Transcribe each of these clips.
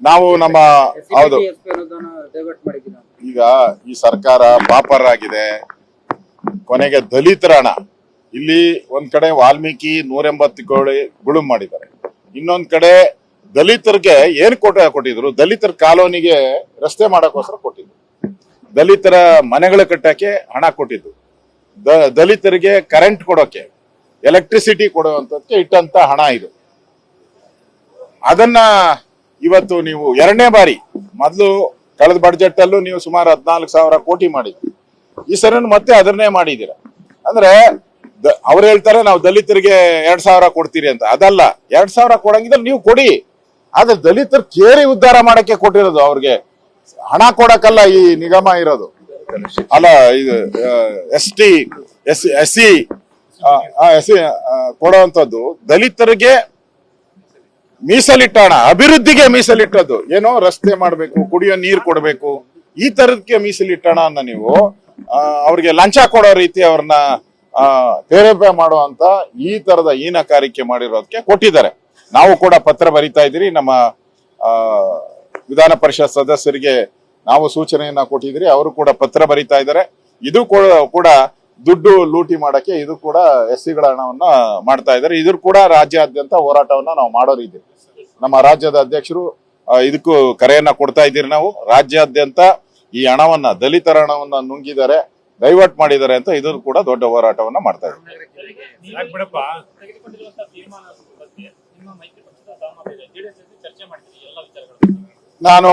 ನಾವು ನಮ್ಮ ಹೌದು. ಈಗ ಈ ಸರ್ಕಾರ ಪಾಪರ್ ಆಗಿದೆ ಕೊನೆಗೆ ದಲಿತರ ಹಣ ಇಲ್ಲಿ ಒಂದ್ ಕಡೆ ವಾಲ್ಮೀಕಿ ನೂರ ಎಂಬತ್ತು ಕೋಳಿ ಗುಳು ಮಾಡಿದ್ದಾರೆ. ಇನ್ನೊಂದ್ ಕಡೆ ದಲಿತರಿಗೆ ಏನ್ ಕೊಟ್ಟ ಕೊಟ್ಟಿದ್ರು? ದಲಿತರ ಕಾಲೋನಿಗೆ ರಸ್ತೆ ಮಾಡಕ್ಕೋಸ್ಕರ ಕೊಟ್ಟಿದ್ರು. ದಲಿತರ ಮನೆಗಳ ಕಟ್ಟಕ್ಕೆ ಹಣ ಕೊಟ್ಟಿದ್ದು ದ- ದಲಿತರಿಗೆ ಕರೆಂಟ್ ಕೊಡೋಕೆ ಎಲೆಕ್ಟ್ರಿಸಿಟಿ ಕೊಡುವಂತಕ್ಕೆ ಇಟ್ಟಂತ ಹಣ ಇದು. ಅದನ್ನ ಇವತ್ತು ನೀವು ಎರಡನೇ ಬಾರಿ, ಮೊದಲು ಕಳೆದ ಬಡ್ಜೆಟ್ ಅಲ್ಲೂ ನೀವು ಸುಮಾರು ಹದಿನಾಲ್ಕು ಸಾವಿರ ಕೋಟಿ ಮಾಡಿದ್ರಿ. ಈ ಸರಿ ಮತ್ತೆ ಅದನ್ನೇ ಮಾಡಿದೀರ ಅಂದ್ರೆ ಅವ್ರು ಹೇಳ್ತಾರೆ ನಾವು ದಲಿತರಿಗೆ ಎರಡ್ ಸಾವಿರ ಕೊಡ್ತೀರಿ ಅಂತ. ಅದಲ್ಲ, ಎರಡ್ ಸಾವಿರ ಕೊಡಂಗಿದ್ರೆ ನೀವು ಕೊಡಿ. ಆದ್ರೆ ದಲಿತರು ಕೇರಿ ಉದ್ಧಾರ ಮಾಡಕ್ಕೆ ಕೊಟ್ಟಿರೋದು ಅವ್ರಿಗೆ. ಹಣ ಕೊಡಕ್ಕಲ್ಲ ಈ ನಿಗಮ ಇರೋದು. ಅಲ್ಲ, ಇದು S T, S S C S C ಕೊಡುವಂತದ್ದು ದಲಿತರಿಗೆ ಮೀಸಲಿಟ್ಟ ಹಣ ಅಭಿವೃದ್ಧಿಗೆ ಮೀಸಲಿಟ್ಟದ್ದು ಏನೋ ರಸ್ತೆ ಮಾಡಬೇಕು, ಕುಡಿಯೋ ನೀರು ಕೊಡಬೇಕು. ಈ ತರದಕ್ಕೆ ಮೀಸಲಿಟ್ಟ ಅನ್ನ ನೀವು. ಅವ್ರಿಗೆ ಲಂಚ ಕೊಡೋ ರೀತಿ ಅವ್ರನ್ನ ಪ್ರೇರೇಪಣೆ ಮಾಡುವಂತ ಈ ತರದ ಹೀನಕಾರಿಕೆ ಮಾಡಿರೋದಕ್ಕೆ ಕೊಟ್ಟಿದ್ದಾರೆ. ನಾವು ಕೂಡ ಪತ್ರ ಬರಿತಾ ಇದ್ದೀರಿ. ನಮ್ಮ ವಿಧಾನ ಪರಿಷತ್ ಸದಸ್ಯರಿಗೆ ನಾವು ಸೂಚನೆಯನ್ನ ಕೊಟ್ಟಿದ್ರಿ ಅವರು ಕೂಡ ಪತ್ರ ಬರಿತಾ ಇದ್ದಾರೆ. ಇದು ಕೂಡ ದುಡ್ಡು ಲೂಟಿ ಮಾಡಕ್ಕೆ ಇದು ಕೂಡ ಎಸ್ ಸಿಗಳ ಹಣವನ್ನ ಮಾಡ್ತಾ ಇದ್ದಾರೆ. ಇದ್ರ ಕೂಡ ರಾಜ್ಯಾದ್ಯಂತ ಹೋರಾಟವನ್ನ ನಾವು ಮಾಡೋರಿದ್ದೀವಿ ನಮ್ಮ ರಾಜ್ಯದ ಅಧ್ಯಕ್ಷರು ಇದಕ್ಕೂ ಕರೆಯನ್ನ ಕೊಡ್ತಾ ಇದ್ದೀರಿ ನಾವು. ರಾಜ್ಯಾದ್ಯಂತ ಈ ಹಣವನ್ನ ದಲಿತರ ಹಣವನ್ನ ನುಂಗಿದ್ದಾರೆ ಡೈವರ್ಟ್ ಮಾಡಿದ್ದಾರೆ ಅಂತ ಇದು ಕೂಡ ದೊಡ್ಡ ಹೋರಾಟವನ್ನ ಮಾಡ್ತಾ ಇದ್ದೀವಿ ನಾನು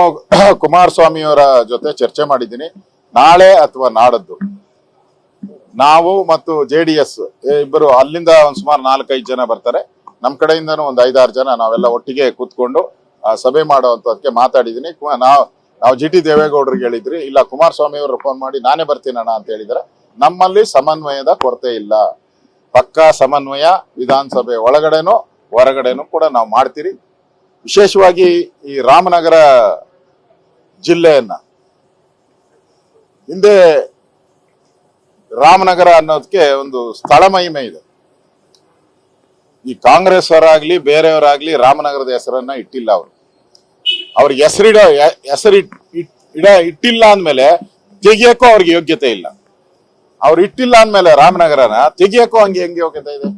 ಕುಮಾರಸ್ವಾಮಿಯವರ ಜೊತೆ ಚರ್ಚೆ ಮಾಡಿದ್ದೀನಿ. ನಾಳೆ ಅಥವಾ ನಾಡದ್ದು. ನಾವು ಮತ್ತು ಜೆ ಡಿ ಎಸ್ ಇಬ್ಬರು ಅಲ್ಲಿಂದ ಒಂದು ಸುಮಾರು ನಾಲ್ಕೈದು ಜನ ಬರ್ತಾರೆ. ನಮ್ಮ ಕಡೆಯಿಂದನೂ ಒಂದು ಐದಾರು ಜನ ನಾವೆಲ್ಲ ಒಟ್ಟಿಗೆ ಕೂತ್ಕೊಂಡು ಸಭೆ ಮಾಡುವಂತದಕ್ಕೆ ಮಾತಾಡಿದ್ದೀನಿ ನಾವು ನಾವು ಜಿ ಟಿ ದೇವೇಗೌಡರಿಗೆ ಹೇಳಿದ್ರಿ, ಇಲ್ಲ ಕುಮಾರಸ್ವಾಮಿ ಅವರು ಫೋನ್ ಮಾಡಿ ನಾನೇ ಬರ್ತೀನಣ್ಣ ಅಂತ ಹೇಳಿದರೆ. ನಮ್ಮಲ್ಲಿ ಸಮನ್ವಯದ ಕೊರತೆ ಇಲ್ಲ. ಪಕ್ಕಾ ಸಮನ್ವಯ ವಿಧಾನಸಭೆ ಒಳಗಡೆನೂ ಹೊರಗಡೆನೂ ಕೂಡ ನಾವು ಮಾಡ್ತೀರಿ. ವಿಶೇಷವಾಗಿ ಈ ರಾಮನಗರ ಜಿಲ್ಲೆಯನ್ನು ಹಿಂದೆ ರಾಮನಗರ ಅನ್ನೋದಕ್ಕೆ ಒಂದು ಸ್ಥಳ ಮಹಿಮೆ ಇದೆ. ಈ ಕಾಂಗ್ರೆಸ್ ಅವರಾಗ್ಲಿ ಬೇರೆಯವರಾಗ್ಲಿ ರಾಮನಗರದ ಹೆಸರನ್ನ ಇಟ್ಟಿಲ್ಲ ಅವರು. ಅವ್ರಿಗೆ ಹೆಸರಿಡ, ಹೆಸರು ಇಡ, ಇಟ್ಟಿಲ್ಲ ಅಂದ್ಮೇಲೆ ತೆಗಿಯಕ್ಕೂ ಅವ್ರಿಗೆ ಯೋಗ್ಯತೆ ಇಲ್ಲ. ಅವ್ರು ಇಟ್ಟಿಲ್ಲ ಅಂದ್ಮೇಲೆ ರಾಮನಗರನ ತೆಗಿಯಕ್ಕೂ ಹಂಗೆ ಹೆಂಗೆ ಯೋಗ್ಯತೆ ಇದೆ?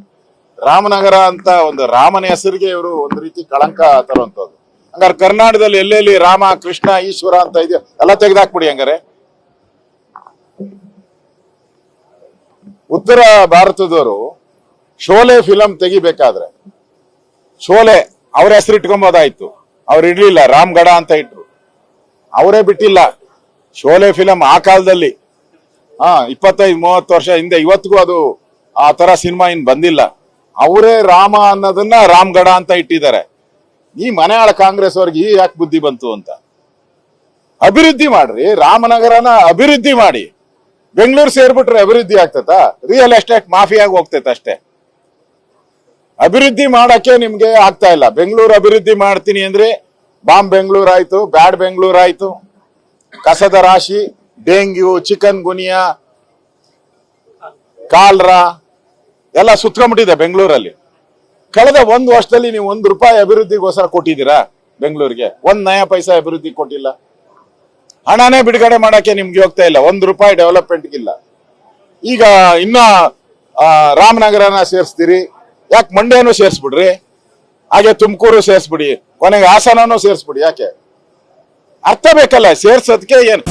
ರಾಮನಗರ ಅಂತ ಒಂದು ರಾಮನ ಹೆಸರಿಗೆ ಇವರು ಒಂದು ರೀತಿ ಕಳಂಕ ತರುವಂತದ್ದು ಹಂಗಾರೆ ಕರ್ನಾಟಕದಲ್ಲಿ ಎಲ್ಲೆಲ್ಲಿ ರಾಮ, ಕೃಷ್ಣ, ಈಶ್ವರ ಅಂತ ಇದೆಯೋ, ಎಲ್ಲ ತೆಗೆದಾಕ್ಬಿಡಿ ಹಂಗಾರೆ. ಉತ್ತರ ಭಾರತದವರು ಶೋಲೆ ಫಿಲಂ ತೆಗಿಬೇಕಾದ್ರೆ. ಶೋಲೆ ಅವ್ರ ಹೆಸರು ಇಟ್ಕೊಂಬೋದಾಯ್ತು. ಅವ್ರು ಇಡ್ಲಿಲ್ಲ ರಾಮ್ಗಡ ಅಂತ ಇಟ್ರು. ಅವರೇ ಬಿಟ್ಟಿಲ್ಲ. ಶೋಲೆ ಫಿಲಂ ಆ ಕಾಲದಲ್ಲಿ. ಹಾ, ಇಪ್ಪತ್ತೈದು, ಮೂವತ್ತು ವರ್ಷ ಹಿಂದೆ, ಇವತ್ತಿಗೂ ಅದು ಆ ತರ ಸಿನಿಮಾ ಇನ್ ಬಂದಿಲ್ಲ. ಅವರೇ ರಾಮ ಅನ್ನೋದನ್ನ ರಾಮ್ಗಡ ಅಂತ ಇಟ್ಟಿದ್ದಾರೆ. ಈ ಮನೆಯಾಳ ಕಾಂಗ್ರೆಸ್ ಅವ್ರಿಗೆ ಈ ಯಾಕೆ ಬುದ್ಧಿ ಬಂತು ಅಂತ? ಅಭಿವೃದ್ಧಿ ಮಾಡ್ರಿ, ರಾಮನಗರನ ಅಭಿವೃದ್ಧಿ ಮಾಡಿ. ಬೆಂಗಳೂರು ಸೇರ್ಬಿಟ್ರೆ ಅಭಿವೃದ್ಧಿ ಆಗ್ತದ? ರಿಯಲ್ ಎಸ್ಟೇಟ್ ಮಾಫಿಯಾಗಿ ಹೋಗ್ತೈತೆ ಅಷ್ಟೇ. ಅಭಿವೃದ್ಧಿ ಮಾಡಕ್ಕೆ ನಿಮ್ಗೆ ಆಗ್ತಾ ಇಲ್ಲ. ಬೆಂಗಳೂರು ಅಭಿವೃದ್ಧಿ ಮಾಡ್ತೀನಿ ಅಂದ್ರೆ ಬಾಂಬ್ ಬೆಂಗಳೂರು ಆಯ್ತು, ಬ್ಯಾಡ್ ಬೆಂಗಳೂರು ಆಯ್ತು. ಕಸದ ರಾಶಿ, ಡೆಂಗ್ಯೂ, ಚಿಕನ್ ಗುನಿಯಾ, ಕಾಲ್ರಾ, ಎಲ್ಲ ಸುತ್ಕೊಂಡ್ಬಿಟ್ಟಿದೆ ಬೆಂಗಳೂರಲ್ಲಿ. ಕಳೆದ ಒಂದು ವರ್ಷದಲ್ಲಿ ನೀವು ಒಂದು ರೂಪಾಯಿ ಅಭಿವೃದ್ಧಿಗೋಸ್ಕರ ಕೊಟ್ಟಿದ್ದೀರಾ ಬೆಂಗಳೂರಿಗೆ? ಒಂದ್ ನಯ ಪೈಸಾ ಅಭಿವೃದ್ಧಿ ಕೊಟ್ಟಿಲ್ಲ. ಹಣನೇ ಬಿಡುಗಡೆ ಮಾಡಕ್ಕೆ ನಿಮ್ಗೆ ಹೋಗ್ತಾ ಇಲ್ಲ. ಒಂದು ರೂಪಾಯಿ ಡೆವಲಪ್ಮೆಂಟ್ ಇಲ್ಲ. ಈಗ ಇನ್ನ ರಾಮನಗರನ ಸೇರಿಸ್ತೀರಿ, ಯಾಕೆ ಮಂಡ್ಯನೂ ಸೇರಿಸ್ಬಿಡ್ರಿ, ಹಾಗೆ ತುಮಕೂರು ಸೇರಿಸ್ಬಿಡಿ, ಕೊನೆಗೆ ಹಾಸನನೂ ಸೇರಿಸ್ಬಿಡಿ, ಯಾಕೆ? ಅರ್ಥ ಬೇಕಲ್ಲ, ಸೇರ್ಸೋದಕ್ಕೆ ಏನ್?